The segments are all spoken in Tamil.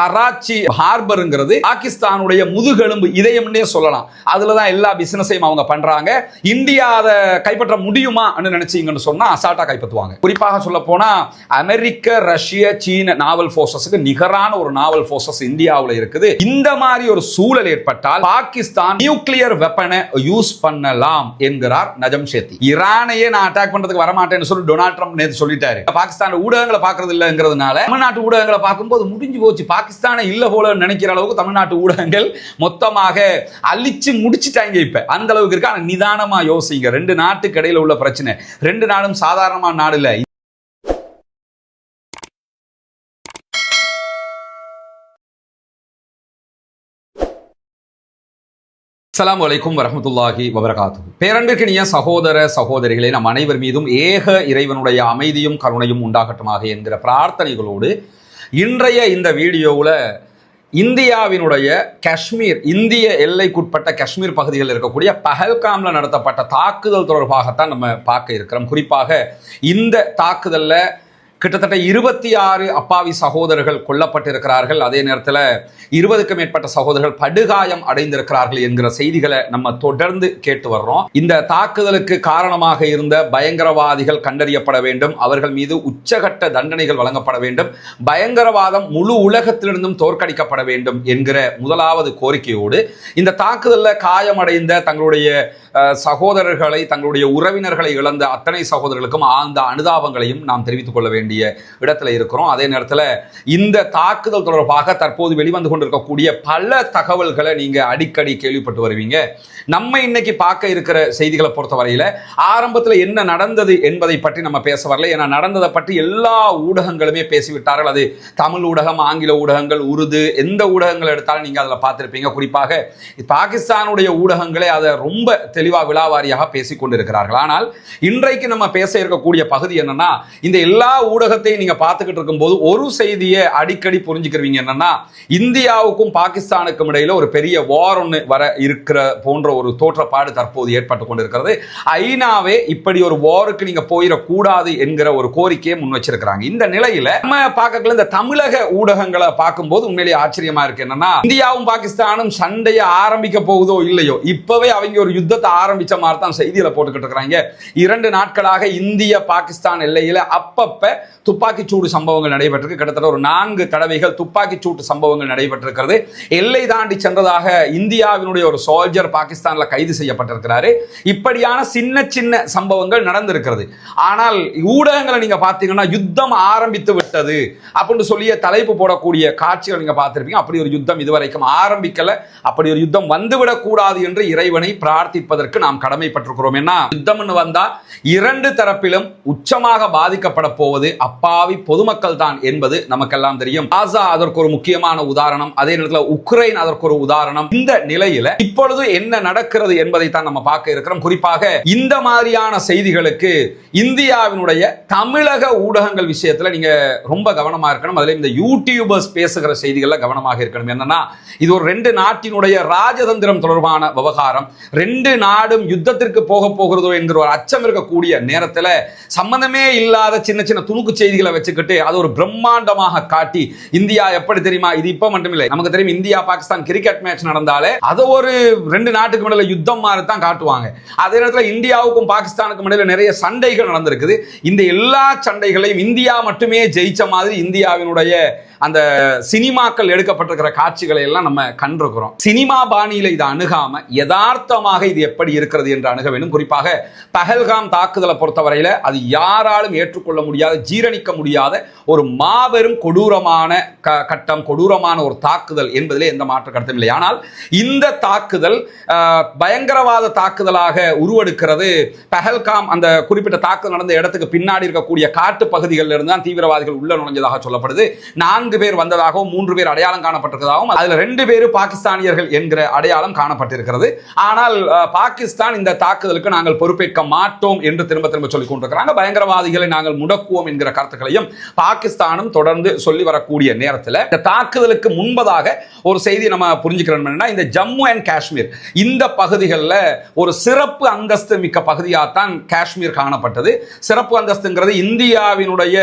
கராச்சி ஹார்பருங்கிறது பாகிஸ்தானுடைய முதுகெலும்பு இதயம்னே சொல்லலாம். அதுல தான் எல்லா பிசினஸையும் அவங்க பண்றாங்க. இந்தியா அதை கைப்பற்ற முடியுமா நினைச்சீங்கன்னு சொன்னா அசால்ட்டா கைப்பற்றுவாங்க. குறிப்பாக சொல்ல போனா அமெரிக்க ரஷ்ய சீன நாவல் போர்சஸுக்கு நிகரான ஒரு நாவல் போர்சஸ் இந்தியாவில் இருக்குது. இந்த மாதிரி ஒரு சூழல் ஏற்பட்டால் பாகிஸ்தான் நியூக்ளியர் வெப்பனை யூஸ் பண்ணலாம் என்கிறார் நஜம் ஷேத்தி. ஈரானையே நான் அட்டாக் பண்றதுக்கு வரமாட்டேன்னு சொல்லி டொனால்ட் ட்ரம்ப் நேற்று சொல்லிட்டாரு. பாகிஸ்தான் ஊடகங்களை பாக்குறது இல்லைங்கிறதுனால தமிழ்நாட்டு ஊடகங்களை பார்க்கும்போது முடிஞ்சு போச்சு. பாகிஸ்தானை இல்லை போல நினைக்கிற அளவுக்கு தமிழ்நாட்டு ஊடகங்கள் மொத்தமாக அழிச்சு முடிச்சுட்டாங்க இப்ப. அந்த அளவுக்கு இருக்கு. ஆனா நிதானமா யோசிங்க. ரெண்டு நாட்டுக்கு இடையில உள்ள பிரச்சனை. ரெண்டு நாடும் சாதாரணமான நாடு இல்லை. அஸ்ஸலாமு வலைக்கும் வரமத்துல்லாஹி வபரகாத்து பேரன்பிற்கினிய சகோதர சகோதரிகளே நம் அனைவர் மீதும் ஏக இறைவனுடைய அமைதியும் கருணையும் உண்டாகட்டுமாக என்கிற பிரார்த்தனைகளோடு இன்றைய இந்த வீடியோவில் இந்தியாவினுடைய காஷ்மீர் இந்திய எல்லைக்குட்பட்ட காஷ்மீர் பகுதிகளில் இருக்கக்கூடிய பஹல்காம்ல நடத்தப்பட்ட தாக்குதல் தொடர்பாகத்தான் நம்ம பார்க்க இருக்கிறோம். குறிப்பாக இந்த தாக்குதலில் கிட்டத்தட்ட இருபத்தி ஆறு அப்பாவி சகோதரர்கள் கொல்லப்பட்டிருக்கிறார்கள். அதே நேரத்தில் இருபதுக்கும் மேற்பட்ட சகோதரர்கள் படுகாயம் அடைந்திருக்கிறார்கள் என்கிற செய்திகளை நம்ம தொடர்ந்து கேட்டு வர்றோம். இந்த தாக்குதலுக்கு காரணமாக இருந்த பயங்கரவாதிகள் கண்டறியப்பட வேண்டும். அவர்கள் மீது உச்சகட்ட தண்டனைகள் வழங்கப்பட வேண்டும். பயங்கரவாதம் முழு உலகத்திலிருந்தும் தோற்கடிக்கப்பட வேண்டும் என்கிற முதலாவது கோரிக்கையோடு இந்த தாக்குதலில் காயமடைந்த தங்களுடைய சகோதரர்களை தங்களுடைய உறவினர்களை இழந்த அத்தனை சகோதரர்களுக்கும் ஆழ்ந்த அனுதாபங்களையும் நாம் தெரிவித்துக் கொள்ள வேண்டிய இடத்துல இருக்கிறோம். அதே நேரத்தில் இந்த தாக்குதல் தொடர்பாக தற்போது வெளிவந்து கொண்டிருக்கக்கூடிய பல தகவல்களை நீங்க அடிக்கடி கேள்விப்பட்டு வருவீங்க. நம்ம இன்னைக்கு பார்க்க இருக்கிற செய்திகளை பொறுத்தவரையில ஆரம்பத்தில் என்ன நடந்தது என்பதை பற்றி நம்ம பேச வரல. ஏன்னா நடந்ததை பற்றி எல்லா ஊடகங்களுமே பேசிவிட்டார்கள். அது தமிழ் ஊடகம் ஆங்கில ஊடகங்கள் உருது எந்த ஊடகங்கள் எடுத்தாலும் நீங்க அதில் பார்த்துருப்பீங்க. குறிப்பாக பாகிஸ்தானுடைய ஊடகங்களே அதை ரொம்ப தெளிவாக விழாவாரியாக பேசிக் கொண்டிருக்கிறார்கள். ஆனால் இன்றைக்கு நம்ம பேச இருக்கக்கூடிய பகுதி என்னன்னா இந்த எல்லா ஊடகத்தையும் நீங்க பார்த்துக்கிட்டு இருக்கும்போது ஒரு செய்தியை அடிக்கடி புரிஞ்சுக்கிறவங்க என்னன்னா இந்தியாவுக்கும் பாகிஸ்தானுக்கும் இடையில ஒரு பெரிய வார் ஒன்று வர இருக்கிற போன்ற ஒரு தோற்றப்பாடு தற்போது ஏற்பட்டு கொண்டிருக்கிறது. ஐநாவே இப்படி ஒரு வாருக்கு நீங்க போயிடக்கூடாது என்கிற ஒரு கோரிக்கையை முன் வச்சிருக்கிறாங்க. இந்த நிலையில நம்ம பார்க்கல இந்த தமிழக ஊடகங்களை பார்க்கும்போது உண்மையிலேயே ஆச்சரியமா இருக்கு என்னன்னா இந்தியாவும் பாகிஸ்தானும் சண்டையை ஆரம்பிக்க போகுதோ இல்லையோ இப்பவே அவங்க ஒரு யுத்தத்தை ஆரம்பிச்ச மாதிரி தான் செய்தியில போட்டுக்கிட்டு இருக்கிறாங்க. இரண்டு நாட்களாக இந்திய பாகிஸ்தான் எல்லையில அப்பப்ப துப்பாக்கி சூடு சம்பவங்கள் நடைபெற்றிருக்கு. கிட்டத்தட்ட ஒரு நான்கு தடவைகள் துப்பாக்கிச்சூட்டு சம்பவங்கள் நடைபெற்றிருக்கிறது. எல்லை தாண்டி சென்றதாக இந்தியாவினுடைய ஒரு சோல்ஜர் பாகிஸ்தான்ல கைது செய்யப்பட்டிருக்கிறாரு. இப்படியான சின்ன சின்ன சம்பவங்கள் நடந்திருக்கிறது. ஆனால் ஊடகங்களை நீங்க பார்த்தீங்கன்னா யுத்தம் ஆரம்பித்து விட்டது அப்படின்னு சொல்லிய தலைப்பு போடக்கூடிய காட்சிகள் நீங்க பார்த்திருப்பீங்க. அப்படி ஒரு யுத்தம் இதுவரைக்கும் ஆரம்பிக்கல. அப்படி ஒரு யுத்தம் வந்துவிடக்கூடாது என்று இறைவனை பிரார்த்திப்பதற்கு நாம் கடமைப்பட்டிருக்கிறோம். என்ன? யுத்தம்னு வந்தா இரண்டு தரப்பிலும் உச்சமாக பாதிக்கப்பட போவது அப்பாவி பொதுமக்கள் தான் என்பது நமக்கெல்லாம் தெரியும். காசா அதற்கு ஒரு முக்கியமான உதாரணம். அதே நேரத்தில் உக்ரைன் அதற்கு ஒரு உதாரணம். இந்த நிலையில இப்பொழுது என்ன நடக்கிறது என்பதை தான் நம்ம பார்க்க இருக்கிறோம். குறிப்பாக இந்த மாதிரியான செய்திகளுக்கு இந்தியாவினுடைய தமிழக ஊடகங்கள் விஷயத்துல நீங்க ரொம்ப கவனமா இருக்கணும். அதுல இந்த யூடியூபர்ஸ் பேசுகிற செய்திகள்ல கவனமாக இருக்கணும். என்னன்னா இது ஒரு ரெண்டு நாட்டினுடைய ராஜதந்திரம் தொடர்பான விவகாரம். ரெண்டு நாடும் யுத்தத்திற்கு போக போகிறதோ என்கிற ஒரு அச்சம் இருக்கக்கூடிய நேரத்தில் சம்பந்தமே இல்லாத சின்ன சின்ன துணுக்கு செய்திகளை வச்சுக்கிட்டு அது ஒரு பிரம்மாண்டமாக காட்டி இந்தியா எப்படி தெரியுமா? இது இப்போ மட்டுமில்லை. நமக்கு தெரியும் இந்தியா பாகிஸ்தான் கிரிக்கெட் மேட்ச் நடந்தாலே அதை ஒரு ரெண்டு நாட்டுக்கு இடையில யுத்தம் மாதிரி தான் காட்டுவாங்க. அதே நேரத்தில் இந்தியாவுக்கும் பாகிஸ்தானுக்கும் இடையில நிறைய சண்டைகள் நடந்திருக்குது. இந்த எல்லா சண்டைகளையும் இந்தியா மட்டுமே ஜெயிச்ச மாதிரி இந்தியாவினுடைய அந்த சினிமாக்கள் எடுக்கப்பட்டிருக்கிற காட்சிகளை எல்லாம் நம்ம கண்டிருக்கிறோம். சினிமா பாணியில இதை அணுகாம யதார்த்தமாக இது எப்படி இருக்கிறது என்று அணுக வேண்டும். குறிப்பாக பகல்காம் தாக்குதலை பொறுத்தவரையில் அது யாராலும் ஏற்றுக்கொள்ள முடியாத ஜீரணிக்க முடியாத ஒரு மாபெரும் கொடூரமான க- கட்டம் கொடூரமான ஒரு தாக்குதல் என்பதிலே எந்த மாற்று கருத்தும் இல்லை. ஆனால் இந்த தாக்குதல் பயங்கரவாத தாக்குதலாக உருவெடுக்கிறது. பகல்காம் அந்த குறிப்பிட்ட தாக்குதல் நடந்த இடத்துக்கு பின்னாடி இருக்கக்கூடிய காட்டு பகுதிகளில் இருந்து தான் தீவிரவாதிகள் உள்ள நுழைஞ்சதாக சொல்லப்படுது. நான்கு பேர் வந்ததாகவும் மூன்று பேர் அடையாளம் காணப்பட்டிருக்கிறதாகவும் அதில் ரெண்டு பேர் பாகிஸ்தானியர்கள் என்கிற அடையாளம் காணப்பட்டிருக்கிறது. ஆனால் பாகிஸ்தான் இந்த தாக்குதலுக்கு நாங்கள் பொறுப்பேற்க மாட்டோம் என்று திரும்ப திரும்ப சொல்லிக் கொண்டிருக்கிறாங்க. பயங்கரவாதிகளை நாங்கள் முடக்குவோம் என்கிற கருத்துக்களையும் பாகிஸ்தானும் தொடர்ந்து சொல்லி வரக்கூடிய நேரத்தில் இந்த தாக்குதலுக்கு முன்பதாக ஒரு செய்தி நம்ம புரிஞ்சுக்கிறோம் இந்த ஜம்மு அண்ட் காஷ்மீர் இந்த பகுதிகளில் ஒரு சிறப்பு அந்தஸ்து மிக்க பகுதியாகத்தான் காஷ்மீர் காணப்பட்டது. சிறப்பு அந்தஸ்துங்கிறது இந்தியாவினுடைய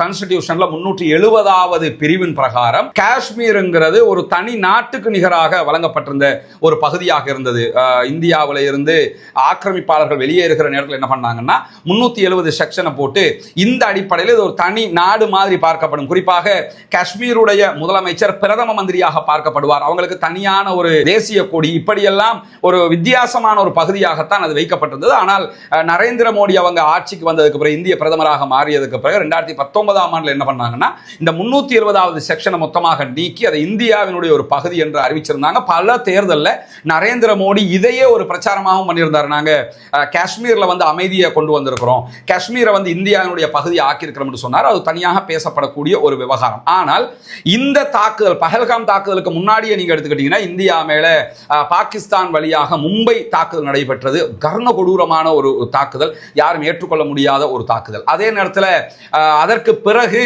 கான்ஸ்டிடியூஷன்ல முன்னூற்றி எழுபதாவது பிரிவின் பிரகாரம் காஷ்மீருங்கிறது ஒரு தனி நாட்டுக்கு நிகராக வழங்கப்பட்டிருந்த ஒரு பகுதியாக இருந்தது. இந்தியா இந்தியாவில் இருந்து ஆக்கிரமிப்பாளர்கள் வெளியேறுகிற நேரத்தில் என்ன பண்ணாங்கன்னா முன்னூத்தி எழுபது செக்ஷனை போட்டு இந்த அடிப்படையில் இது ஒரு தனி நாடு மாதிரி பார்க்கப்படும். குறிப்பாக காஷ்மீருடைய முதலமைச்சர் பிரதம மந்திரியாக பார்க்கப்படுவார். அவங்களுக்கு தனியான ஒரு தேசிய கொடி இப்படியெல்லாம் ஒரு வித்தியாசமான ஒரு பகுதியாகத்தான் அது வைக்கப்பட்டிருந்தது. ஆனால் நரேந்திர மோடி அவங்க ஆட்சிக்கு வந்ததுக்கு பிறகு இந்திய பிரதமராக மாறியதுக்கு பிறகு ரெண்டாயிரத்தி பத்தொன்பதாம் ஆண்டில் என்ன பண்ணாங்கன்னா இந்த முன்னூத்தி எழுபதாவது செக்ஷனை மொத்தமாக நீக்கி அதை இந்தியாவினுடைய ஒரு பகுதி என்று அறிவிச்சிருந்தாங்க. பல தேர்தலில் நரேந்திர மோடி இதையே ஒரு பிரச்சாரமாகவும் பண்ணியிருந்தார். நாங்க காஷ்மீரில் காஷ்மீர்ல வந்து அமைதியை கொண்டு வந்திருக்கிறோம். காஷ்மீரை வந்து இந்தியாவினுடைய பகுதியை ஆக்கியிருக்கிறோம் சொன்னார். அது தனியாக பேசப்படக்கூடிய ஒரு விவகாரம். ஆனால் இந்த தாக்குதல் பஹல்காம் தாக்குதலுக்கு முன்னாடியே நீங்க எடுத்துக்கிட்டீங்கன்னா இந்தியா மேல பாகிஸ்தான் வழியாக மும்பை தாக்குதல் நடைபெற்றது. கர்ண கொடூரமான ஒரு தாக்குதல். யாரும் ஏற்றுக்கொள்ள முடியாத ஒரு தாக்குதல். அதே நேரத்தில் அதற்கு பிறகு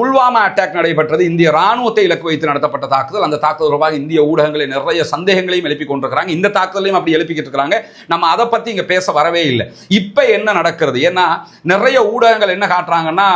புல்வாமா அட்டாக் நடைபெற்றது. இந்திய ராணுவத்தை இலக்கு வைத்து நடத்தப்பட்ட தாக்குதல். அந்த தாக்குதல் தொடர்பாக இந்திய ஊடகங்களை நிறைய சந்தேகங்களையும் எழுப்பி கொண்டிருக்கிறாங்க. இந்த தாக்குதலையும் அப்படி எழுப்பி எழுப்பிக்கிட்டு இருக்கிறாங்க. நம்ம அதை பத்தி இங்க பேச வரவே இல்லை. இப்ப என்ன நடக்கிறது? ஏன்னா நிறைய ஊடகங்கள் என்ன காட்டுறாங்கன்னா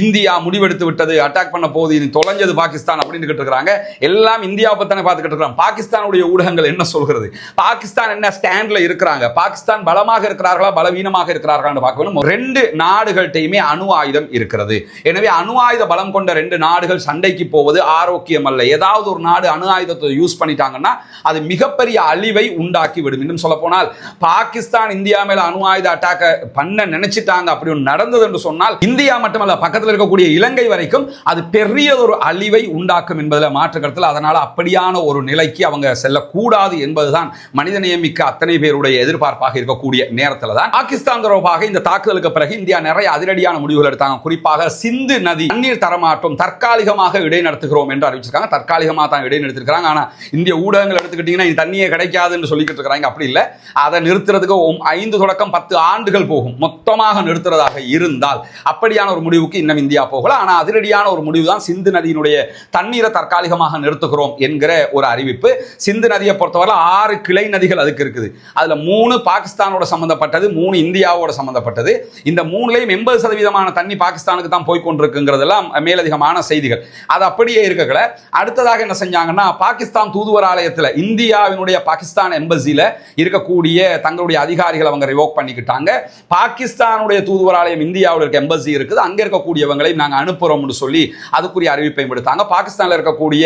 இந்தியா முடிவெடுத்து விட்டது அட்டாக் பண்ண போகுது இது தொலைஞ்சது பாகிஸ்தான் அப்படின்னு இருக்கிறாங்க. எல்லாம் இந்தியாவை பத்தானே பார்த்துக்கிட்டு இருக்கிறாங்க. பாகிஸ்தானுடைய ஊடகங்கள் என்ன சொல்கிறது? பாகிஸ்தான் என்ன ஸ்டாண்ட்ல இருக்கிறாங்க? பாகிஸ்தான் பலமாக இருக்கிறார்களா? பலவீனமாக இருக்கிறார்களா பார்க்கணும். ரெண்டு நாடுகள்கிட்டயுமே அணு ஆயுதம் இருக்கிறது. எனவே அணு ஆயுத பலம் கொண்ட ரெண்டு நாடுகள் சண்டைக்கு போவது ஆரோக்கியம் அல்ல. ஏதாவது ஒரு நாடு அணு ஆயுதத்தை யூஸ் பண்ணிட்டாங்கன்னா அது மிகப்பெரிய அழிவை உண்டாக்கி விடும். இன்னும் சொல்ல போனால் பாகிஸ்தான் இந்தியா மேல அணு ஆயுத அட்டாக்க பண்ண நினைச்சிட்டாங்க. அப்படி ஒன்று நடந்தது என்று சொன்னால் இந்தியா மட்டுமல்ல பக்கத்தில் இருக்கக்கூடிய இலங்கை வரைக்கும் அது பெரிய ஒரு அழிவை உண்டாக்கும் என்பதில் மாற்று கருத்தில் அதனால் அப்படியான ஒரு நிலைக்கு அவங்க செல்லக்கூடாது என்பதுதான் மனித நியமிக்க அத்தனை பேருடைய எதிர்பார்ப்பாக இருக்கக்கூடிய நேரத்தில் தான் பாகிஸ்தான் தொடர்பாக இந்த தாக்குதலுக்கு பிறகு இந்தியா நிறைய அதிரடியான முடிவுகள் எடுத்தாங்க. குறிப்பாக சிந்து நதி தண்ணீர் தரமாற்றம் தற்காலிகமாக இடைநடத்துகிறோம் என்று அறிவிச்சிருக்காங்க. தற்காலிகமாக தான் இடைநிறுத்திருக்காங்க ஆனா இந்திய ஊடகங்கள் எடுத்துக்கிட்டீங்கன்னா இது தண்ணியே கிடைக்காதுன்னு சொல்லிக்கிட்டு இருக்கிறாங்க. அப்படி இல்லை அதை நிறுத்துறதுக்கு ஐந்து தொடக்கம் பத்து ஆண்டுகள் போகும். மொத்தமாக நிறுத்துறதாக இருந்தால் அப்படியான ஒரு முடிவுக்கு இன்னும் இந்தியா போகல. ஆனால் அதிரடியான ஒரு முடிவு தான் சிந்து நதியினுடைய தண்ணீரை தற்காலிகமாக நிறுத்துகிறோம் என்கிற ஒரு அறிவிப்பு. சிந்து நதியை பொறுத்தவரை ஆறு கிளை நதிகள் அதுக்கு இருக்குது. அதில் மூணு பாகிஸ்தானோட சம்பந்தப்பட்டது மூணு இந்தியாவோட சம்பந்தப்பட்டது. இந்த மூணுலையும் எண்பது சதவீதமான தண்ணி பாகிஸ்தானுக்கு தான் போய் கொண்டிருக்குங்கிறதெல்லாம் மேலதிகமான செய்திகள். அது அப்படியே இருக்கல. அடுத்ததாக என்ன செஞ்சாங்கன்னா பாகிஸ்தான் தூதுவர் ஆலயத்தில் இந்தியாவினுடைய பாகிஸ்தான் எம்பசியில் இருக்கக்கூடிய தங்களுடைய அதிகாரிகள் அவங்க ரிவோக் பண்ணிக்கிட்டாங்க. பாகிஸ்தானுடைய தூதுவராலயம் இந்தியாவில் இருக்க எம்பசி இருக்குது. அங்கே இருக்கக்கூடியவங்களையும் நாங்கள் அனுப்புறோம்னு சொல்லி அதுக்குரிய அறிவிப்பையும் விடுத்தாங்க பாகிஸ்தானில் இருக்கக்கூடிய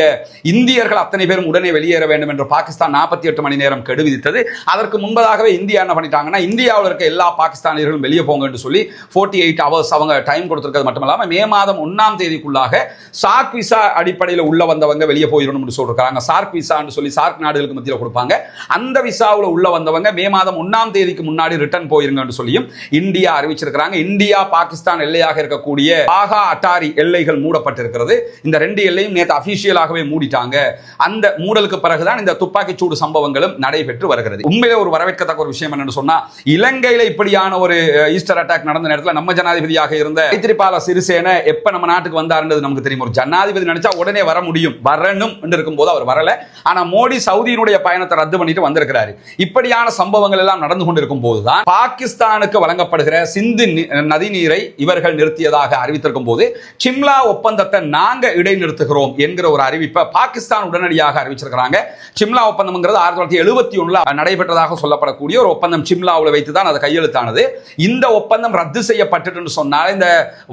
இந்தியர்கள் அத்தனை பேரும் உடனே வெளியேற வேண்டும் என்று பாகிஸ்தான் நாற்பத்தி எட்டு மணி நேரம் கெடு விதித்தது அதற்கு முன்பதாகவே இந்தியா என்ன பண்ணிட்டாங்கன்னா இந்தியாவில் இருக்க எல்லா பாகிஸ்தானியர்களும் வெளியே போங்க என்று சொல்லி ஃபோர்ட்டி எயிட் ஹவர்ஸ் அவங்க டைம் கொடுத்துருக்கிறது மட்டும் இல்லாமல் மே மாதம் ஒன்றாம் தேதிக்குள்ளாக சார்க் விசா அடிப்படையில் உள்ள வந்தவங்க வெளியே போயிடணும்னு சொல்றாங்க சார்க் விசான்னு சொல்லி சார்க் நாடுகளுக்கு மத்தியில் கொடுப்பாங்க. அந்த விசாவில் உள்ள வந்தவங்க மே மாதம் ஒன்னாம் தேதிக்கு முன்னாடி ரிட்டர்ன் போயிருங்கன்னு சொல்லியும் இந்தியா அறிவிச்சிருக்கிறாங்க. இந்தியா பாகிஸ்தான் எல்லையாக இருக்கக்கூடிய பாகா அட்டாரி எல்லைகள் மூடப்பட்டிருக்கிறது. இந்த ரெண்டு எல்லையும் நேற்று அபிஷியலாகவே மூடிட்டாங்க. அந்த மூடலுக்கு பிறகுதான் இந்த துப்பாக்கி சூடு சம்பவங்களும் நடைபெற்று வருகிறது. உண்மையிலே ஒரு வரவேற்கத்தக்க ஒரு விஷயம் என்னன்னு சொன்னா இலங்கையில இப்படியான ஒரு ஈஸ்டர் அட்டாக் நடந்த நேரத்தில் நம்ம ஜனாதிபதியாக இருந்த மைத்திரிபால சிறிசேன எப்ப நம்ம நாட்டுக்கு வந்தாருன்றது நமக்கு தெரியும்? ஒரு ஜனாதிபதி நினைச்சா உடனே வர முடியும். வரணும் என்று இருக்கும்போது அவர் வரல. ஆனா மோடி சவுதியினுடைய பயணத்தை ரத்து பண்ணிட்டு வந்திருக்கிறாரு. இப்படியான சம்பவங்கள் எல்லாம் நடந்து கொண்டிருக்கும் போதுதான் பாகிஸ்தானுக்கு வழங்கப்படுகிற சிந்து நதி நீரை இவர்கள் நிறுத்தியதாக அறிவித்திருக்கும் போது சிம்லா ஒப்பந்தத்தை நாங்க இடைநிறுத்துகிறோம் என்கிற ஒரு அறிவிப்பை பாகிஸ்தான் உடனடியாக அறிவிச்சிருக்கிறாங்க. சிம்லா ஒப்பந்தம்ங்கிறது ஆயிரத்தி தொள்ளாயிரத்தி எழுபத்தி ஒண்ணுல நடைபெற்றதாக சொல்லப்படக்கூடிய ஒரு ஒப்பந்தம் சிம்லாவில் வைத்து தான் அது கையெழுத்தானது. இந்த ஒப்பந்தம் ரத்து செய்யப்பட்டுன்னு சொன்னால் இந்த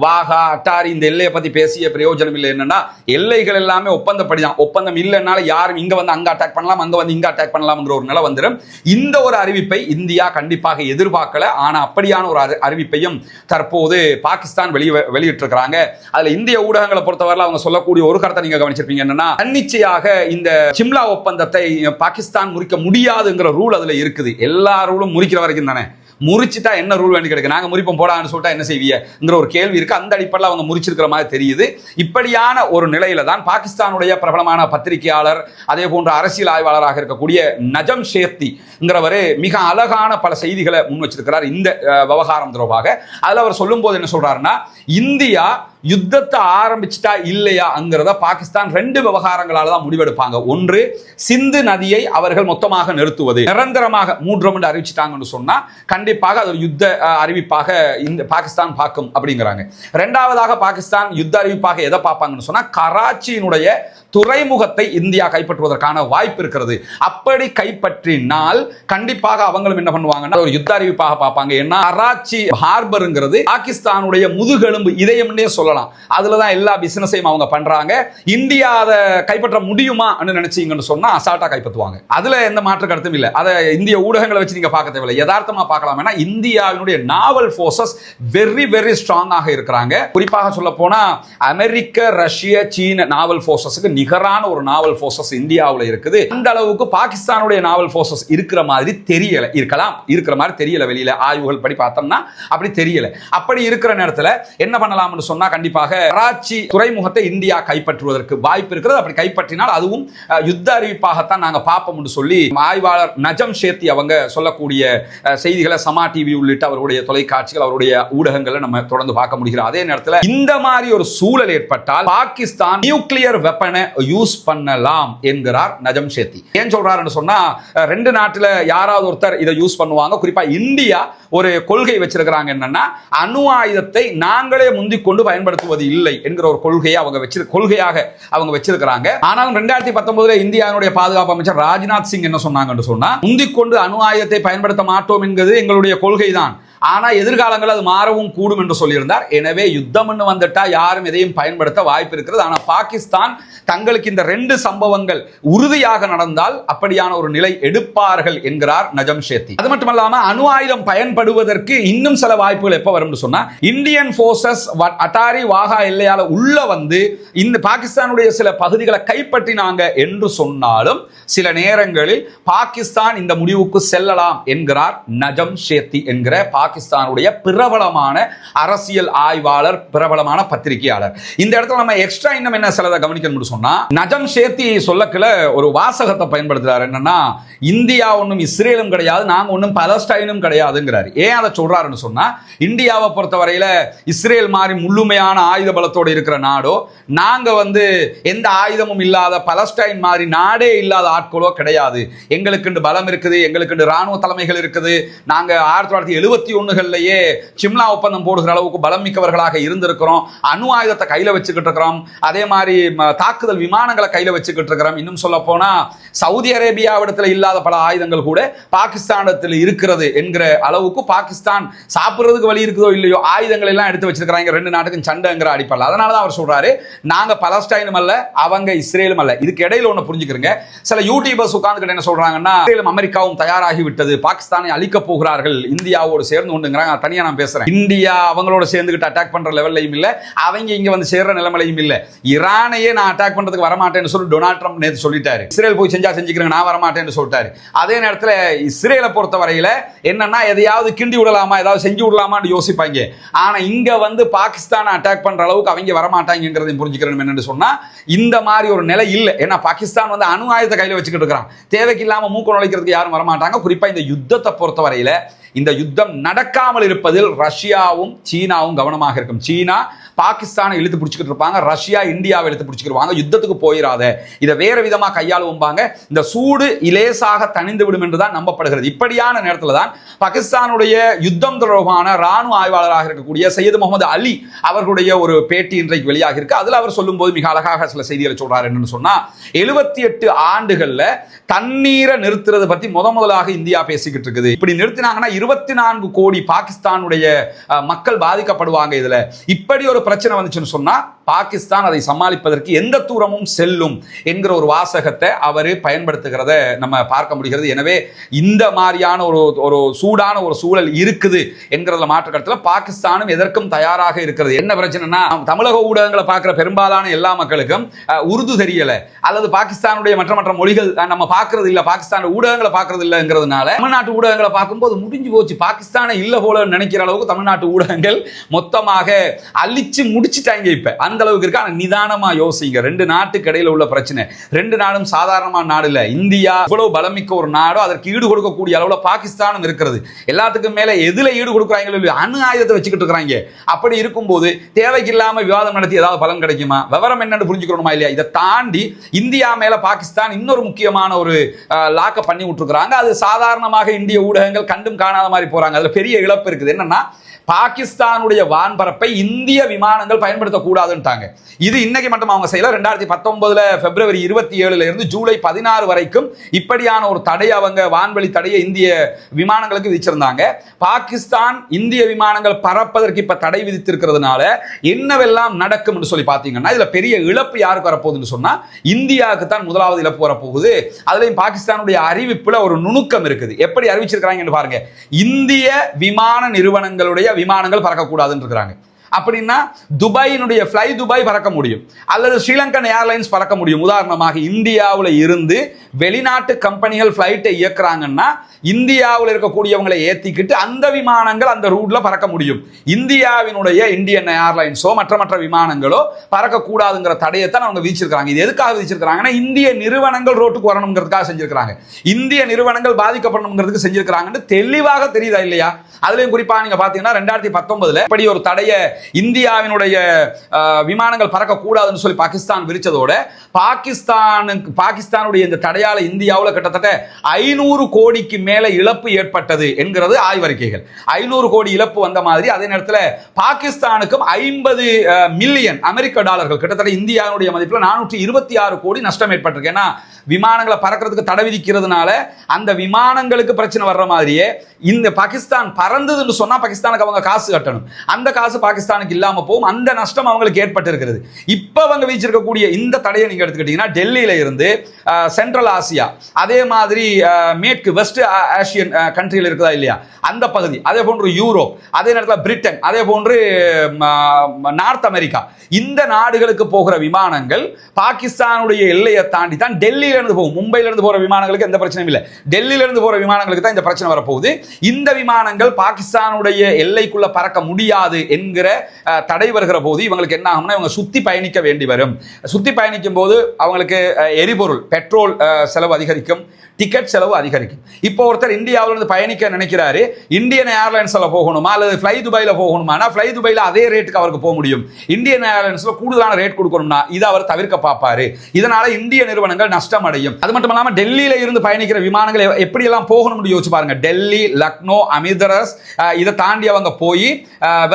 வாகா அட்டாரி இந்த எல்லையை பத்தி பேசிய பிரயோஜனம் இல்லை. என்னன்னா எல்லைகள் எல்லாமே ஒப்பந்தப்படி தான் ஒப்பந்தம் இல்லைனால யாரும் இங்க வந்து அங்க அட்டாக் பண்ணலாம் அங்க வந்து இங்க அட்டாக் பண்ணலாம்ங்கிற ஒரு நிலை வந்துடும் இந்த ஒரு அறிவிப்பை இந்தியா கண்டிப்பாக எதிர்பார்க்கல. ஆனா அப்படியான ஒரு அறி- அறிவிப்பையும் தற்போது பாகிஸ்தான் வெளியே வெளியிட்டிருக்கிறாங்க. அதுல இந்திய ஊடகங்களை பொறுத்தவரை அவங்க சொல்லக்கூடிய ஒரு கருத்தை நீங்க கவனிச்சிருப்பீங்க என்னன்னா தன்னிச்சையாக இந்த சிம்லா ஒப்பந்தத்தை பாகிஸ்தான் முறிக்க முடியாதுங்கிற ரூல் அதுல இருக்குது. எல்லா ரூலும் முறிக்கிற வரைக்கும் தானே. முறிச்சிட்டா என்ன ரூல் வேண்டி கிடைக்கு நாங்க முறிப்போம் போடான்னு சொல்லிட்டா என்ன செய்வீங்கிற ஒரு கேள்வி இருக்கு. அந்த அடிப்படையில் அவங்க முறிச்சிருக்கிற மாதிரி தெரியுது. இப்படியான ஒரு நிலையில தான் பாகிஸ்தானுடைய பிரபலமான பத்திரிகையாளர் அதே போன்ற அரசியல் ஆய்வாளராக இருக்கக்கூடிய நஜம் ஷேர்த்திங்கிறவர் மிக அழகான பல செய்திகளை முன் வச்சிருக்கிறார் இந்த விவகாரம் தொடர்பாக. அதில் அவர் சொல்லும்போது என்ன சொல்றாருன்னா இந்தியா யுத்தத்தை ஆரம்பிச்சிட்டா இல்லையாங்கிறத பாகிஸ்தான் ரெண்டு விவகாரங்களால தான் முடிவெடுப்பாங்க. ஒன்று சிந்து நதியை அவர்கள் மொத்தமாக நிறுத்துவது. நிரந்தரமாக மூன்று மணி அறிவிச்சிட்டாங்கன்னு சொன்னா கண்டிப்பாக அது யுத்த அறிவிப்பாக இந்த பாகிஸ்தான் பார்க்கும் அப்படிங்கிறாங்க. ரெண்டாவதாக பாகிஸ்தான் யுத்த அறிவிப்பாக எதை பார்ப்பாங்கன்னு சொன்னா கராச்சியினுடைய துறைமுகத்தை இந்தியா கைப்பற்றுவதற்கான வாய்ப்பு இருக்கிறது. அப்படி கைப்பற்றினால் கண்டிப்பாக அவங்களும் என்ன பண்ணுவாங்கன்னா ஒரு யுத்த அறிவிப்பாக பார்ப்பாங்க. ஏன்னா கராச்சி ஹார்பருங்கிறது பாகிஸ்தானுடைய முதுகெலும்பு இதயம்னே சொல்லலாம். அதுல தான் எல்லா பிசினஸையும் அவங்க பண்றாங்க. இந்தியா அதை கைப்பற்ற முடியுமா நினைச்சீங்கன்னு சொன்னால் அசால்ட்டாக கைப்பற்றுவாங்க. அதில் எந்த மாற்று கருத்தும் இல்லை. அதை இந்திய ஊடகங்களை வச்சு நீங்க பார்க்க தேவையில்லை. யதார்த்தமாக பார்க்கலாம். ஏன்னா இந்தியாவினுடைய நாவல் ஃபோர்ஸஸ் வெரி வெரி ஸ்ட்ராங்காக இருக்கிறாங்க. குறிப்பாக சொல்ல போனால் அமெரிக்க ரஷ்ய சீன நாவல் ஃபோர்ஸஸுக்கு நிகரான ஒரு நாவல் ஃபோர்ஸஸ் இந்தியாவில் இருக்குது. அந்த அளவுக்கு பாகிஸ்தானுடைய நாவல் ஃபோர்ஸஸ் இருக்கிற மாதிரி தெரியல. இருக்கலாம். இருக்கிற மாதிரி தெரியல வெளியில. ஆய்வுகள் படி பார்த்தோம்னா அப்படி தெரியல. அப்படி இருக்கிற நேரத்தில் என்ன பண்ணலாம்னு சொன்னா கண்டிப்பாக கராச்சி துறைமுகத்தை இந்தியா கைப்பற்றுவதற்கு வாய்ப்பு இருக்கிறது. அப்படி கைப்பற்றினால் அதுவும் யுத்த அறிவிப்பாகத்தான் நாங்க பார்ப்போம்னு சொல்லி ஆய்வாளர் நஜம் ஷேத்தி அவங்க சொல்லக்கூடிய செய்திகளை சமா டிவி உள்ளிட்ட அவருடைய தொலைக்காட்சிகள் அவருடைய ஊடகங்களை நம்ம தொடர்ந்து பார்க்க முடிகிறோம் அதே நேரத்தில் இந்த மாதிரி ஒரு சூழல் ஏற்பட்டால் பாகிஸ்தான் நியூக்ளியர் வெப்பனை யூஸ் பண்ணலாம் என்கிறார் நஜம் ஷேத்தி. ஏன் சொல்றாருன்னு சொன்னா ரெண்டு நாட்டில் யாராவது ஒருத்தர் இதை யூஸ் பண்ணுவாங்க. குறிப்பா இந்தியா ஒரு கொள்கை வச்சிருக்கிறாங்க என்னன்னா அணு ஆயுதத்தை நாங்களே முந்திக் கொண்டு பயன்படுத்த பயன்படுத்துவது இல்லை என்கிற ஒரு கொள்கையை அவங்க வச்சிரு கொள்கையாக அவங்க வச்சிருக்கிறாங்க. ஆனாலும் ரெண்டாயிரத்தி பத்தொன்பதுல இந்தியாவுடைய பாதுகாப்பு அமைச்சர் ராஜ்நாத் சிங் என்ன சொன்னாங்கன்னு சொன்னா முந்திக் கொண்டு அணு ஆயுதத்தை பயன்படுத்த மாட்டோம் என்கிறது எங்களுடைய கொள்கை தான் ஆனா எதிர்காலங்கள் அது மாறவும் கூடும் என்று சொல்லியிருந்தார். எனவே யுத்தம்னு வந்துட்டா யாரும் எதையும் பயன்படுத்த வாய்ப்பு இருக்கிறது. ஆனா பாகிஸ்தான் தங்களுக்கு இந்த ரெண்டு சம்பவங்கள் உறுதியாக நடந்தால் அப்படியான ஒரு நிலை எடுப்பார்கள் என்கிறார் நஜம் ஷேத்தி. அது மட்டுமல்லாம அணு ஆயுதம் பயன்படுவதற்கு இன்னும் சில வாய்ப்புகள் எப்ப வரும்னு சொன்னா இந்தியன் போர்சஸ் அட்டாரி வாகா எல்லையால உள்ள வந்து இந்த பாகிஸ்தானுடைய சில பகுதிகளை கைப்பற்றினாங்க என்று சொன்னாலும் சில நேரங்களில் பாகிஸ்தான் இந்த முடிவுக்கு செல்லலாம் என்கிறார் நஜம் ஷேத்தி என்கிற பாகிஸ்தானுடைய பிரபலமான அரசியல் ஆய்வாளர் பிரபலமான பத்திரிகையாளர். இந்த இடத்துல நம்ம எக்ஸ்ட்ரா இன்னும் என்ன சிலதை கவனிக்கணும்னு சொன்னா நஜம் ஷேத்தி சொல்லக்கில் ஒரு வாசகத்தை பயன்படுத்துறாரு. என்னன்னா இந்தியா ஒன்றும் இஸ்ரேலும் கிடையாது நாங்கள் ஒன்றும் பலஸ்டைனும் கிடையாதுங்கிறாரு. ஏன் அதை சொல்றாருன்னு சொன்னா இந்தியாவை பொறுத்தவரையில இஸ்ரேல் மாதிரி முழுமையான ஆயுத பலத்தோடு இருக்கிற நாடோ நாங்க வந்து எந்த ஆயுதமும் இல்லாத பலஸ்டைன் மாதிரி நாடே இல்லாத ஆட்களோ கிடையாது. எங்களுக்கு பலம் இருக்குது எங்களுக்கு ராணுவ தலைமைகள் இருக்குது. நாங்க ஆயிரத்தி தொள்ளாயிரத்தி எழுபத்தி ஒண்ணுகள்லயே சிம்லா ஒப்பந்தம் போடுகிற அளவுக்கு பலம் மிக்கவர்களாக இருந்திருக்கிறோம். அணு ஆயுதத்தை கையில வச்சுக்கிட்டு இருக்கிறோம். அதே மாதிரி தாக்குதல் விமானங்களை கையில வச்சுக்கிட்டு இருக்கிறோம். இன்னும் சொல்ல போனா சவுதி அரேபியாவிடத்துல இல்லாத பல ஆயுதங்கள் கூட பாகிஸ்தானத்தில் இருக்கிறது என்கிற அளவுக்கு பாகிஸ்தான் சாப்பிடுறதுக்கு வழி இருக்குதோ இல்லையோ ஆயுதங்கள் எல்லாம் எடுத்து வச்சிருக்கிறாங்க. ரெண்டு நாட்டுக்கும் சண்டைங்கிற அடிப்படையில். அதனால தான் அவர் சொல்றாரு நாங்க பலஸ்டைனும் அல்ல அவங்க இஸ்ரேலும் அல்ல. இதுக்கு இடையில ஒண்ணு புரிஞ்சுக்கிறங்க. சில யூடியூபர்ஸ் உட்கார்ந்துக்கிட்டு என்ன சொல்றாங்கன்னா இஸ்ரேலும் அமெரிக்காவும் தயாராகி விட்டது பாகிஸ்தானை அழிக்க போகிறார்கள். இந்தியாவோடு சேர்ந்து கொண்டுங்கிறாங்க தனியாக நான் பேசுறேன். இந்தியா அவங்களோட சேர்ந்துக்கிட்டு அட்டாக் பண்ற லெவல்லையும் இல்ல. அவங்க இங்க வந்து சேர்ற நிலைமையிலையும் இல்ல. ஈரானையே நான் அட்டாக் பண்றதுக்கு வரமாட்டேன்னு சொல்லி டொனால்ட் ட்ரம்ப் நேற்று சொல்லிட்டாரு. இஸ்ரேல் போய் செஞ்சா செஞ்சுக்கிறேன் நான் வரமாட்டேன்னு சொல்லிட்டாரு. அதே நேரத்துல இஸ்ரேலை பொறுத்த வரையில என்னன்னா எதையாவது கிண்டி விடலாமா ஏதாவது செஞ்சு விடலாமான்னு யோசிப்பாங்க. ஆனால் இங்க வந்து பாகிஸ்தானை அட்டாக் பண்ற அளவுக்கு அவங்க வரமாட்டாங்கிறதையும் புரிஞ்சுக்கிறேன் என்னென்னு சொன்னால் இந்த மாதிரி ஒரு நிலை இல்லை. ஏன்னா பாகிஸ்தான் வந்து அணு ஆயுதத்தை கையில் வச்சுக்கிட்டு இருக்கிறான். தேவைக்கு இல்லாமல் மூக்கு நுழைக்கிறதுக்கு யாரும் வரமாட்டாங்க. குறிப்பாக இந்த யுத்தத்தை பொறுத்த வரையில இந்த யுத்தம் நடக்காமல் இருப்பதில் ரஷ்யாவும் சீனாவும் கவனமாக இருக்கும். சீனா பாகிஸ்தானை இழுத்து பிடிச்சிக்கிட்டு இருப்பாங்க. ரஷ்யா இந்தியாவை இழுத்து பிடிச்சிக்கிடுவாங்க. யுத்தத்துக்கு போயிடாத இதை வேற விதமாக கையாளுவோம்பாங்க. இந்த சூடு இலேசாக தணிந்து விடும் என்றுதான் நம்பப்படுகிறது. இப்படியான நேரத்தில் தான் பாகிஸ்தானுடைய யுத்தம் தொடர்பான ராணுவ ஆய்வாளராக இருக்கக்கூடிய சையது முகமது அலி அவர்களுடைய ஒரு பேட்டி இன்றைக்கு வெளியாக இருக்கு. அதுல அவர் சொல்லும்போது மிக அழகாக சில செய்திகளை சொல்றாரு என்னன்னு சொன்னா எழுபத்தி எட்டு ஆண்டுகள்ல தண்ணீரை நிறுத்துறது பத்தி முத முதலாக இந்தியா பேசிக்கிட்டு இருக்குது. இப்படி நிறுத்தினாங்கன்னா இருபத்தி நான்கு கோடி பாகிஸ்தானுடைய மக்கள் பாதிக்கப்படுவாங்க இதுல. இப்படி ஒரு பிரச்சனை வந்துச்சுன்னு சொன்னா பாகிஸ்தான் அதை சமாளிப்பதற்கு எந்த தூரமும் செல்லும் என்கிற ஒரு வாசகத்தை அவர் பயன்படுத்துகிறத நம்ம பார்க்க முடிகிறது. எனவே இந்த மாதிரியான ஒரு ஒரு சூடான ஒரு சூழல் இருக்குது என்கிறதுல மாற்று கருத்துல பாகிஸ்தானும் எதற்கும் தயாராக இருக்கிறது. என்ன பிரச்சனைனா தமிழக ஊடகங்களை பார்க்குற பெரும்பாலான எல்லா மக்களுக்கும் உருது தெரியல. அல்லது பாகிஸ்தானுடைய மற்ற மற்ற மொழிகள் நம்ம பார்க்கறது இல்ல பாகிஸ்தான் ஊடகங்களை பார்க்கறது இல்லைங்கிறதுனால தமிழ்நாட்டு ஊடகங்களை பார்க்கும்போது முடிஞ்சு போச்சு. பாகிஸ்தானை இல்லை போல நினைக்கிற அளவுக்கு தமிழ்நாட்டு ஊடகங்கள் மொத்தமாக அழிச்சு முடிச்சுட்டாங்க இப்போ. அந்த அளவுக்கு இருக்கு. ஆனால் நிதானமாக யோசிங்க. ரெண்டு நாட்டுக்கு இடையில உள்ள பிரச்சனை. ரெண்டு நாடும் சாதாரணமான நாடு இல்லை. இந்தியா இவ்வளவு பலமிக்க ஒரு நாடோ அதற்கு ஈடு கொடுக்கக்கூடிய அளவில் பாகிஸ்தானும் இருக்கிறது. எல்லாத்துக்கும் மேலே எதில் ஈடு கொடுக்குறாங்களோ அணு ஆயுதத்தை வச்சுக்கிட்டு இருக்கிறாங்க. அப்படி இருக்கும்போது தேவைக்கு இல்லாம விவாதம் நடத்தி ஏதாவது பலன் கிடைக்குமா? விவரம் என்னன்னு புரிஞ்சுக்கணுமா இல்லையா? இதை தாண்டி இந்தியா மேலே பாகிஸ்தான் இன்னொரு முக்கியமான ஒரு லாக்கை பண்ணி விட்டுருக்குறாங்க. அது சாதாரணமாக இந்திய ஊடகங்கள் கண்டும் காண காணாத மாதிரி போறாங்க. அதுல பெரிய இழப்பு இருக்குது. என்னன்னா பாகிஸ்தானுடைய வான்பரப்பை இந்திய விமானங்கள் பயன்படுத்தக்கூடாதுன்ட்டாங்க. இது இன்னைக்கு மட்டும் அவங்க செய்யல. ரெண்டாயிரத்தி பத்தொன்பதுல பிப்ரவரி இருபத்தி ஏழுல இருந்து ஜூலை பதினாறு வரைக்கும் இப்படியான ஒரு தடை அவங்க வான்வழி தடையை இந்திய விமானங்களுக்கு விதிச்சிருந்தாங்க. பாகிஸ்தான் இந்திய விமானங்கள் பறப்பதற்கு இப்ப தடை விதித்திருக்கிறதுனால என்னவெல்லாம் நடக்கும் சொல்லி பார்த்தீங்கன்னா இதுல பெரிய இழப்பு யாருக்கு வரப்போகுதுன்னு சொன்னா இந்தியாவுக்கு தான் முதலாவது இழப்பு வரப்போகுது. அதுலயும் பாகிஸ்தானுடைய அறிவிப்புல ஒரு நுணுக்கம் இருக்குது. எப்படி அறிவிச்சிருக்கிறாங்கன்னு பாருங்க. இந்திய விமான நிறுவனங்களுடைய விமானங்கள் பறக்கக்கூடாதுன்னு இருக்கிறாங்க. அப்படின்னா துபாயினுடைய ஃப்ளை துபாய் பறக்க முடியும். அல்லது ஸ்ரீலங்கன் ஏர்லைன்ஸ் பறக்க முடியும். உதாரணமாக இந்தியாவில் இருந்து வெளிநாட்டு கம்பெனிகள் ஃப்ளைட்டை இயக்குறாங்கன்னா இந்தியாவில் இருக்கக்கூடியவங்களை ஏற்றிக்கிட்டு அந்த விமானங்கள் அந்த ரூட்ல பறக்க முடியும். இந்தியாவினுடைய இந்தியன் ஏர்லைன்ஸோ மற்ற மற்ற விமானங்களோ பறக்கக்கூடாதுங்கிற தடையத்தான் அவங்க விதிச்சிருக்காங்க இது எதுக்காக விதிச்சிருக்காங்கன்னா இந்திய நிறுவனங்கள் ரோட்டுக்கு வரணுங்கிறதுக்காக செஞ்சிருக்காங்க இந்திய நிறுவனங்கள் பாதிக்கப்படணுங்கிறதுக்கு செஞ்சிருக்காங்கன்னு தெளிவாக தெரியுதா இல்லையா? அதுலயும் குறிப்பா நீங்க பாத்தீங்கன்னா ரெண்டாயிரத்தி பத்தொன்பதுல இப்படி ஒரு தடையை இந்தியாவினுடைய விமானங்கள் பறக்கக்கூடாதுன்னு சொல்லி பாகிஸ்தான் விரிச்சதோட பாகிஸ்தானுக்கு பாகிஸ்தானுடைய இந்த தடையால இந்தியாவில் கிட்டத்தட்ட ஐநூறு கோடிக்கு மேல இழப்பு ஏற்பட்டது என்கிறது ஆய்வறிக்கைகள். ஐநூறு கோடி இழப்பு வந்த மாதிரி அதே நேரத்தில் பாகிஸ்தானுக்கும் ஐம்பது மில்லியன் அமெரிக்க டாலர்கள் கிட்டத்தட்ட இந்தியாவுடைய மதிப்பில் நானூற்றி இருபத்தி ஆறு கோடி நஷ்டம் ஏற்பட்டிருக்கு. ஏன்னா விமானங்களை பறக்கிறதுக்கு தடை விதிக்கிறதுனால அந்த விமானங்களுக்கு பிரச்சனை வர்ற மாதிரியே இந்த பாகிஸ்தான் பறந்ததுன்னு சொன்னால் பாகிஸ்தானுக்கு அவங்க காசு கட்டணும். அந்த காசு பாகிஸ்தானுக்கு இல்லாமல் போகும். அந்த நஷ்டம் அவங்களுக்கு ஏற்பட்டிருக்கிறது. இப்போ அவங்க வீச்சிருக்கக்கூடிய இந்த தடையை நீங்கள் எடுத்துக்கிட்டீங்கன்னா டெல்லியில இருந்து சென்ட்ரல் ஆசியா அதே மாதிரி மேற்கு வெஸ்ட் ஆசியன் கண்ட்ரியில் இருக்குதா இல்லையா? அந்த பகுதி. அதே போன்று யூரோப் அதே நேரத்தில் பிரிட்டன் அதே போன்று நார்த் அமெரிக்கா. இந்த நாடுகளுக்கு போகிற விமானங்கள் பாகிஸ்தானுடைய எல்லையை தாண்டி தான் டெல்லியிலிருந்து போகும். மும்பையிலிருந்து போகிற விமானங்களுக்கு எந்த பிரச்சனையும் இல்லை. டெல்லியிலிருந்து போகிற விமானங்களுக்கு தான் இந்த பிரச்சனை வரப்போகுது. இந்த விமானங்கள் பாகிஸ்தானுடைய எல்லைக்குள்ள பறக்க முடியாது என்கிற தடை வருகிற போது இவங்களுக்கு என்ன ஆகும்னா இவங்க சுற்றி பயணிக்க வேண்டி வரும். சுற்றி பயணிக்கும் போது அவங்களுக்கு எரிபொருள் பெட்ரோல் செலவு அதிகரிக்கும் டிக்கெட் செலவு அதிகரிக்கும். இப்போ ஒருத்தர் இந்தியாவிலிருந்து பயணிக்க நினைக்கிறாரு இந்தியன் ஏர்லைன்ஸ்ல போகணுமா அல்லது ஃப்ளை துபாயில் போகணுமானா ஃப்ளை துபாயில் அதே ரேட்டுக்கு அவருக்கு போக முடியும். இந்தியன் ஏர்லைன்ஸ்ல கூடுதலான ரேட் கொடுக்கணும்னா இதை அவர் தவிர்க்க பார்ப்பாரு. இதனால இந்திய நிறுவனங்கள் நஷ்டம் அடையும் அது மட்டும் இல்லாமல் டெல்லியில இருந்து பயணிக்கிற விமானங்கள் எப்படி எல்லாம் போகணும்னு யோசிச்சு பாருங்க. டெல்லி லக்னோ அமிர்தரஸ் இதை தாண்டி அவங்க போய்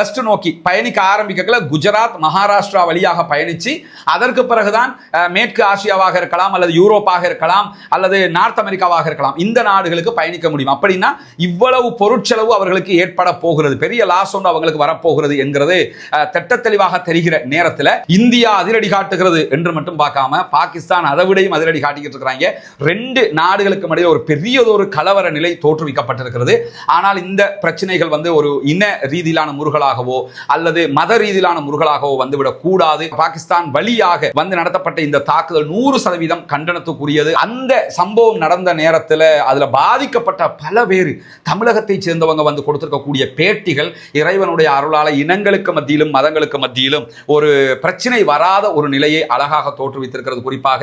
வெஸ்ட் நோக்கி பயணிக்க ஆரம்பிக்கல குஜராத் மகாராஷ்டிரா வழியாக பயணிச்சு அதற்கு பிறகுதான் மேற்கு ஆசியாவாக இருக்கலாம் அல்லது யூரோப்பாக இருக்கலாம் அல்லது நார்த் அமெரிக்காவாக இருக்கலாம். இந்த நாடுகளுக்கு பயணிக்க முடியும். அப்படின்னா இவ்வளவு பொருட்செலவு அவர்களுக்கு ஏற்பட போகிறது. பெரிய லாஸ் ஒன்று அவங்களுக்கு வரப்போகிறது என்கிறது திட்ட தெளிவாக தெரிகிற நேரத்தில் இந்தியா அதிரடி காட்டுகிறது என்று மட்டும் பார்க்காம பாகிஸ்தான் அதை விடையும் அதிரடி காட்டிக்கிட்டு இருக்கிறாங்க. ரெண்டு நாடுகளுக்கு இடையே ஒரு பெரியதொரு கலவர நிலை தோற்றுவிக்கப்பட்டிருக்கிறது. ஆனால் இந்த பிரச்சனைகள் வந்து ஒரு இன ரீதியிலான முருகலாகவோ அல்லது மத ரீதியிலான முருகலாகவோ வந்துவிடக் கூடாது பாகிஸ்தான் வழியாக வந்து நடத்தப்பட்ட இந்த தாக்குதல் நூறு சதவீதம் கண்டனத்துக்குரியது. அந்த சம்பவம் நடந்த நேரத்தில் அதில் பாதிக்கப்பட்ட பல பேர் தமிழகத்தை சேர்ந்தவங்க வந்து கொடுத்திருக்கக்கூடிய பேட்டிகள் இறைவனுடைய அருளால இனங்களுக்கு மத்தியிலும் மதங்களுக்கு மத்தியிலும் ஒரு பிரச்சனை வராத ஒரு நிலையை அழகாக தோற்றுவித்திருக்கிறது. குறிப்பாக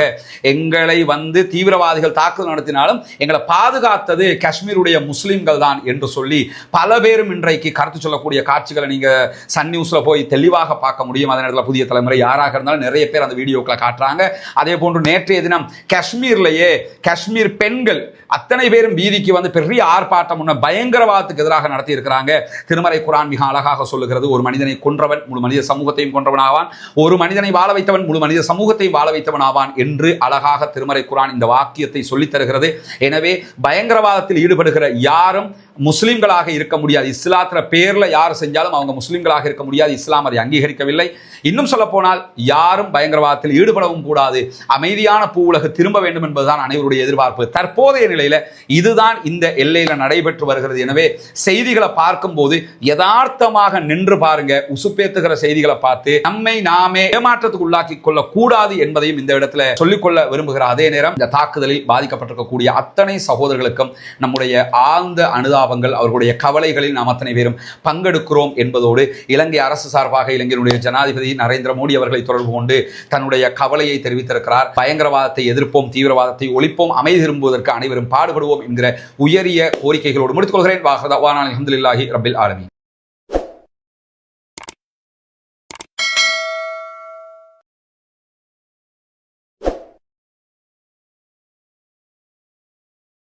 எங்களை வந்து தீவிரவாதிகள் தாக்குதல் நடத்தினாலும் எங்களை பாதுகாத்தது காஷ்மீருடைய முஸ்லீம்கள் தான் என்று சொல்லி பல பேரும் இன்றைக்கு கருத்து சொல்லக்கூடிய காட்சிகளை நீங்க சன் நியூஸ்ல போய் தெளிவாக பார்க்க முடியும். அதே நேரத்தில் புதிய தலைமுறை யாராக இருந்தாலும் நிறைய பேர் அந்த வீடியோக்களை காட்டுறாங்க. அதே போன்று நேற்றைய தினம் காஷ்மீர்லயே காஷ்மீர் பெண்கள் அத்தனை பேரும் வீதிக்கு வந்து பெரிய ஆர்ப்பாட்டம் முன்ன பயங்கரவாதத்துக்கு எதிராக நடத்தி இருக்கிறாங்க திருமறை குரான் மிக அழகாக சொல்லுகிறது. ஒரு மனிதனை கொன்றவன் முழு மனித சமூகத்தையும் கொன்றவன் ஆவான் ஒரு மனிதனை வாழ வைத்தவன் முழு மனித சமூகத்தையும் வாழ வைத்தவன் ஆவான் என்று அழகாக திருமறை குரான் இந்த வாக்கியத்தை சொல்லித் தருகிறது எனவே பயங்கரவாதத்தில் ஈடுபடுகிற யாரும் முஸ்லீம்களாக இருக்க முடியாது. இஸ்லாத்துல பேரில் யார் செஞ்சாலும் அவங்க முஸ்லீம்களாக இருக்க முடியாது. இஸ்லாம் அதை அங்கீகரிக்கவில்லை. இன்னும் சொல்லப்போனால் யாரும் பயங்கரவாதத்தில் ஈடுபடவும் கூடாது. அமைதியான பூ உலகு திரும்ப வேண்டும் என்பதுதான் அனைவருடைய எதிர்பார்ப்பு. தற்போதைய நிலையில் இதுதான் இந்த எல்லையில் நடைபெற்று வருகிறது. எனவே செய்திகளை பார்க்கும்போது யதார்த்தமாக நின்று பாருங்க. உசுப்பேத்துகிற செய்திகளை பார்த்து நம்மை நாமே ஏமாற்றத்துக்கு உள்ளாக்கி கொள்ள கூடாது என்பதையும் இந்த இடத்துல சொல்லிக்கொள்ள விரும்புகிற அதே நேரம் இந்த தாக்குதலில் பாதிக்கப்பட்டிருக்கக்கூடிய அத்தனை சகோதரர்களுக்கும் நம்முடைய ஆழ்ந்த அனுதாபம் அனுதாபங்கள் அவர்களுடைய கவலைகளில் நாம் அத்தனை பேரும் பங்கெடுக்கிறோம் என்பதோடு இலங்கை அரசு சார்பாக இலங்கையினுடைய ஜனாதிபதி நரேந்திர மோடி அவர்களை தொடர்பு கொண்டு தன்னுடைய கவலையை தெரிவித்திருக்கிறார். பயங்கரவாதத்தை எதிர்ப்போம் தீவிரவாதத்தை ஒழிப்போம் அமைதி திரும்புவதற்கு அனைவரும் பாடுபடுவோம் என்கிற உயரிய கோரிக்கைகளோடு முடித்துக் கொள்கிறேன் வாஹதவான ரபில் ஆலமி